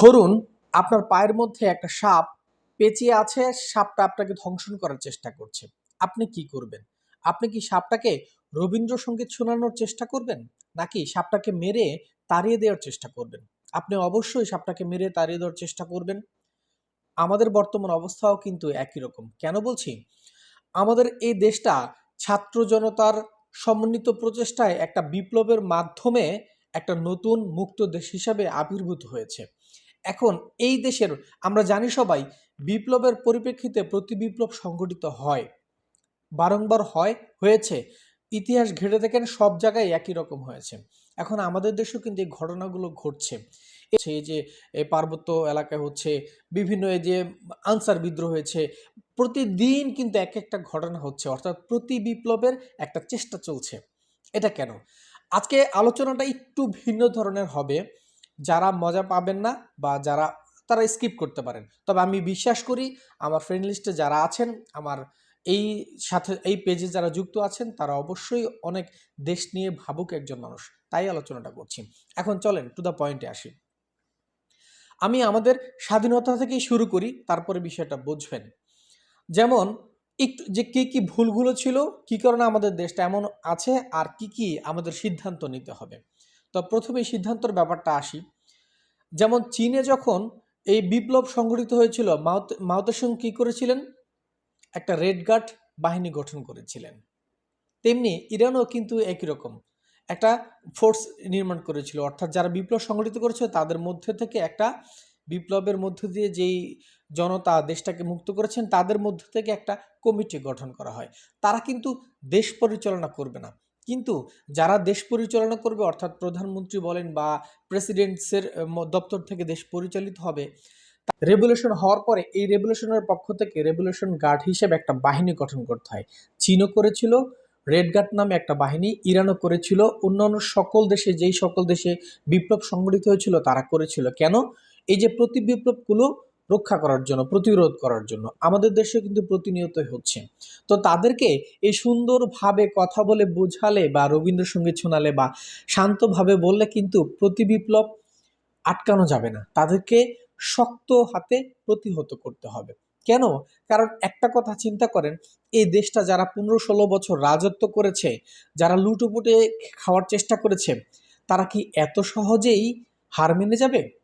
ধরুন, আপনার পায়ের মধ্যে একটা সাপ পেঁচিয়ে আছে, সাপটা আপনাকে ধ্বংসন করার চেষ্টা করছে। আপনি কি করবেন? আপনি কি সাপটাকে রবীন্দ্রসঙ্গীত শোনানোর চেষ্টা করবেন? নাকি সাপটাকে মেরে তাড়িয়ে দেওয়ার চেষ্টা করবেন? আপনি অবশ্যই সাপটাকে মেরে তাড়িয়ে দেওয়ার চেষ্টা করবেন। আমাদের বর্তমান অবস্থাও কিন্তু একই রকম। কেন বলছি? আমাদের এই দেশটা ছাত্র জনতার সমন্বিত প্রচেষ্টায় একটা বিপ্লবের মাধ্যমে একটা নতুন মুক্ত দেশ হিসাবে আবির্ভূত হয়েছে। এখন এই দেশের, আমরা জানি সবাই, বিপ্লবের পরিপ্রেক্ষিতে প্রতি বিপ্লব সংগঠিত হয়। বারংবার হয়, হয়েছে। ইতিহাস ঘেটে দেখেন সব জায়গায় একই রকম হয়েছে। এখন আমাদের দেশেও কিন্তু এই ঘটনাগুলো ঘটছে। এই যে, এই পার্বত্য এলাকায় হচ্ছে বিভিন্ন এই যে, আনসার বিদ্রোহ হয়েছে। প্রতিদিন কিন্তু এক একটা ঘটনা হচ্ছে, অর্থাৎ প্রতি বিপ্লবের একটা চেষ্টা চলছে। এটা কেন? আজকে আলোচনাটা একটু ভিন্ন ধরনের হবে। যারা মজা পাবেন না বা যারা, তারা স্কিপ করতে পারেন। তবে আমি বিশ্বাস করি আমার ফ্রেন্ড লিস্টে যারা আছেন, আমার এই সাথে, এই পেজে যারা যুক্ত আছেন, তারা অবশ্যই অনেক দেশ নিয়ে ভাবুক একজন মানুষ। তাই আলোচনাটা করছি। এখন চলেন টু দ্য পয়েন্টে আসি। আমি আমাদের স্বাধীনতা থেকেই শুরু করি, তারপরে বিষয়টা বুঝবেন। যেমন একটু যে কী কী ভুলগুলো ছিল, কী কারণে আমাদের দেশটা এমন আছে, আর কি কি আমাদের সিদ্ধান্ত নিতে হবে। তো প্রথমে সিদ্ধান্তর ব্যাপারটা আসি। যেমন চীনে যখন এই বিপ্লব সংঘটিত হয়েছিল মাউত মাউতেসুং কী করেছিলেন? একটা রেড গার্ড বাহিনী গঠন করেছিলেন। তেমনি ইরানও কিন্তু একই রকম। একটা ফোর্স নির্মাণ করেছিল, অর্থাৎ যারা বিপ্লব সংগঠিত করেছিল তাদের মধ্যে থেকে একটা বিপ্লবের মধ্য দিয়ে যেই জনতা দেশটাকে মুক্ত করেছেন, তাদের মধ্য থেকে একটা কমিটি গঠন করা হয়। তারা কিন্তু দেশ পরিচালনা করবে না। কিন্তু যারা দেশ পরিচালনা করবে, অর্থাৎ প্রধানমন্ত্রী বলেন বা প্রেসিডেন্টসের দপ্তর থেকে দেশ পরিচালিত হবে রেভলিউশন হওয়ার পরে এই রেভলিউশনের পক্ষ থেকে রেভলিউশন গার্ড হিসেবে একটা বাহিনী গঠন করতে হয়। চীনও করেছিল, রেড গার্ড নামে একটা বাহিনী, ইরানও করেছিল, অন্যান্য সকল দেশে, যেই সকল দেশে বিপ্লব সংগঠিত হয়েছিল তারা করেছিল। কেন? এই যে প্রতি বিপ্লবগুলো রক্ষা করার জন্য, প্রতিরোধ করার জন্য। আমাদের দেশে কিন্তু প্রতিনিয়তই হচ্ছে। তো তাদেরকে এই সুন্দরভাবে কথা বলে বোঝালে বা রবীন্দ্রসঙ্গীত শোনালে বা শান্তভাবে বললে কিন্তু প্রতি বিপ্লব আটকানো যাবে না। তাদেরকে শক্ত হাতে প্রতিহত করতে হবে। কেন? কারণ একটা কথা চিন্তা করেন, এই দেশটা যারা পনেরো ষোলো বছর রাজত্ব করেছে, যারা লুটোপুটে খাওয়ার চেষ্টা করেছে, তারা কি এত সহজেই হার মেনে যাবে?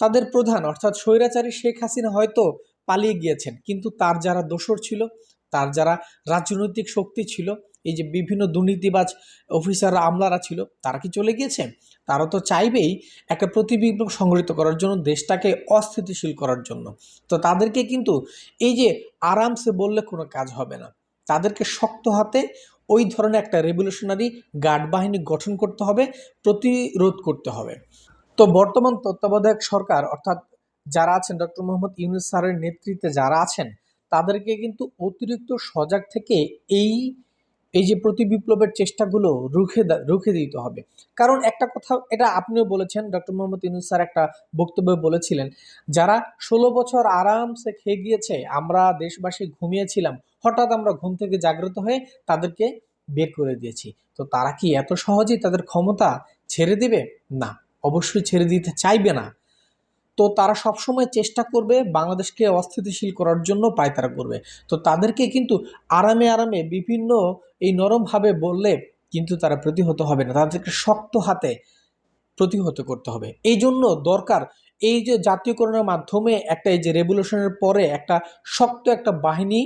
তাদের প্রধান, অর্থাৎ স্বৈরাচারী শেখ হাসিনা হয়তো পালিয়ে গিয়েছেন। কিন্তু তার যারা দোসর ছিল, তার যারা রাজনৈতিক শক্তি ছিল, এই যে বিভিন্ন দুর্নীতিবাজ অফিসাররা, আমলারা ছিল, তারা কি চলে গিয়েছে? তারা তো চাইবেই একটা প্রতিবিপ্লব সংগঠিত করার জন্য, দেশটাকে অস্থিতিশীল করার জন্য। তো তাদেরকে কিন্তু এই যে আরামসে বললে কোনো কাজ হবে না। তাদেরকে শক্ত হাতে ওই ধরনের একটা রেভলিউশনারি গার্ড বাহিনী গঠন করতে হবে, প্রতিরোধ করতে হবে। তো বর্তমান তত্ত্বাবধায়ক সরকার, অর্থাৎ যারা আছেন ডক্টর মোহাম্মদ ইউনুস স্যারের নেতৃত্বে যারা আছেন, তাদেরকে কিন্তু অতিরিক্ত সজাগ থেকে এই এই যে প্রতি বিপ্লবের চেষ্টাগুলো রুখে রুখে দিতে হবে। কারণ একটা কথা, এটা আপনিও বলেছেন, ডক্টর মোহাম্মদ ইউনুস স্যার একটা বক্তব্যে বলেছিলেন, যারা ষোলো বছর আরামসে খেয়ে গিয়েছে, আমরা দেশবাসী ঘুমিয়েছিলাম, হঠাৎ আমরা ঘুম থেকে জাগ্রত হয়ে তাদেরকে বের করে দিয়েছি। তো তারা কি এত সহজেই তাদের ক্ষমতা ছেড়ে দিবে? না। অবশ্যই ছেড়ে দিতে চাইবে না। তো তারা সবসময় চেষ্টা করবে বাংলাদেশকে অস্থিতিশীল করার জন্য পায়তারা করবে। তো তাদেরকে কিন্তু আরামে আরামে বিভিন্ন এই নরমভাবে বললে কিন্তু তারা প্রতিহত হবে না। তাদেরকে শক্ত হাতে প্রতিহত করতে হবে। এই জন্য দরকার এই যে জাতীয়করণের মাধ্যমে একটা এই যে রেভলিউশনের পরে একটা শক্ত একটা বাহিনী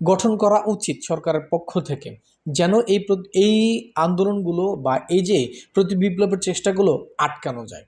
গঠন করা উচিত সরকারের পক্ষ থেকে। যেন এই এই আন্দোলনগুলো বা এই যে প্রতি বিপ্লবের চেষ্টাগুলো আটকানো যায়।